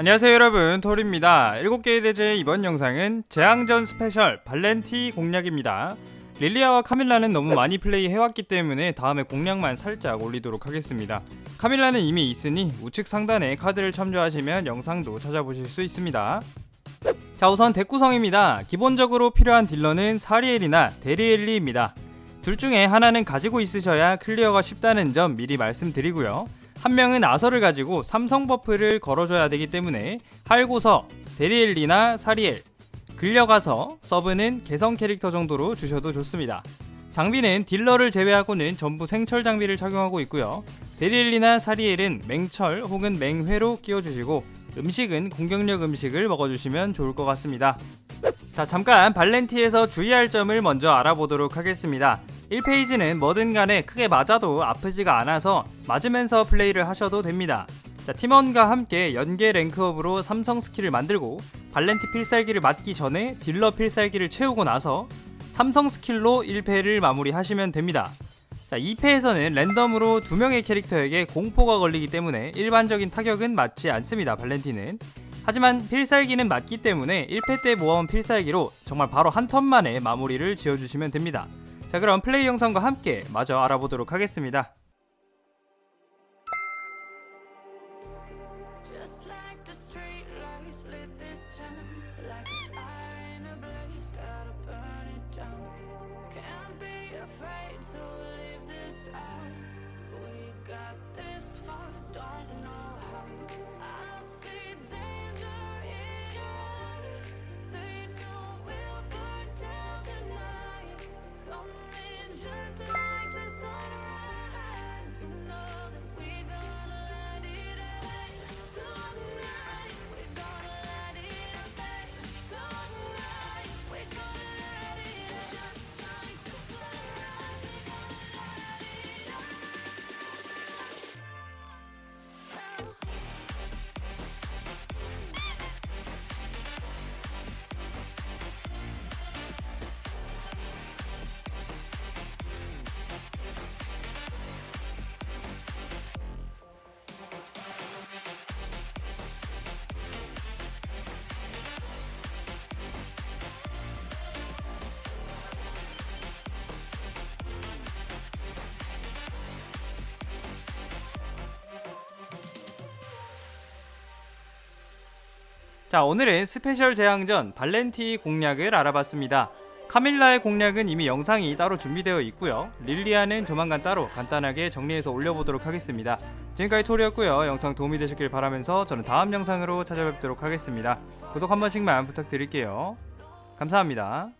안녕하세요 여러분. 톨입니다. 7개의 대제 이번 영상은 재앙전 스페셜 발렌티 공략입니다. 릴리아와 카밀라는 너무 많이 플레이 해왔기 때문에 다음에 공략만 살짝 올리도록 하겠습니다. 카밀라는 이미 있으니 우측 상단에 카드를 참조하시면 영상도 찾아보실 수 있습니다. 자 우선 덱 구성입니다. 기본적으로 필요한 딜러는 사리엘이나 데리엘리입니다. 둘 중에 하나는 가지고 있으셔야 클리어가 쉽다는 점 미리 말씀드리고요 한 명은 아서를 가지고 삼성 버프를 걸어줘야 되기 때문에 할고서, 데리엘리나 사리엘, 끌려가서 서브는 개성 캐릭터 정도로 주셔도 좋습니다. 장비는 딜러를 제외하고는 전부 생철 장비를 착용하고 있고요. 데리엘리나 사리엘은 맹철 혹은 맹회로 끼워주시고 음식은 공격력 음식을 먹어주시면 좋을 것 같습니다. 자 잠깐 발렌티에서 주의할 점을 먼저 알아보도록 하겠습니다. 1페이지는 뭐든 간에 크게 맞아도 아프지가 않아서 맞으면서 플레이를 하셔도 됩니다. 자, 팀원과 함께 연계 랭크업으로 삼성 스킬을 만들고 발렌티 필살기를 맞기 전에 딜러 필살기를 채우고 나서 삼성 스킬로 1패를 마무리하시면 됩니다. 자, 2패에서는 랜덤으로 두 명의 캐릭터에게 공포가 걸리기 때문에 일반적인 타격은 맞지 않습니다. 발렌티는. 하지만 필살기는 맞기 때문에 1패 때 모아온 필살기로 정말 바로 한 턴 만에 마무리를 지어주시면 됩니다. 자 그럼 플레이 영상과 함께 마저 알아보도록 하겠습니다. Just like the street lights lit this town 자 오늘은 스페셜 재앙전 발렌티 공략을 알아봤습니다. 카밀라의 공략은 이미 영상이 따로 준비되어 있고요. 릴리아는 조만간 따로 간단하게 정리해서 올려보도록 하겠습니다. 지금까지 톨이었고요. 영상 도움이 되셨길 바라면서 저는 다음 영상으로 찾아뵙도록 하겠습니다. 구독 한 번씩만 부탁드릴게요. 감사합니다.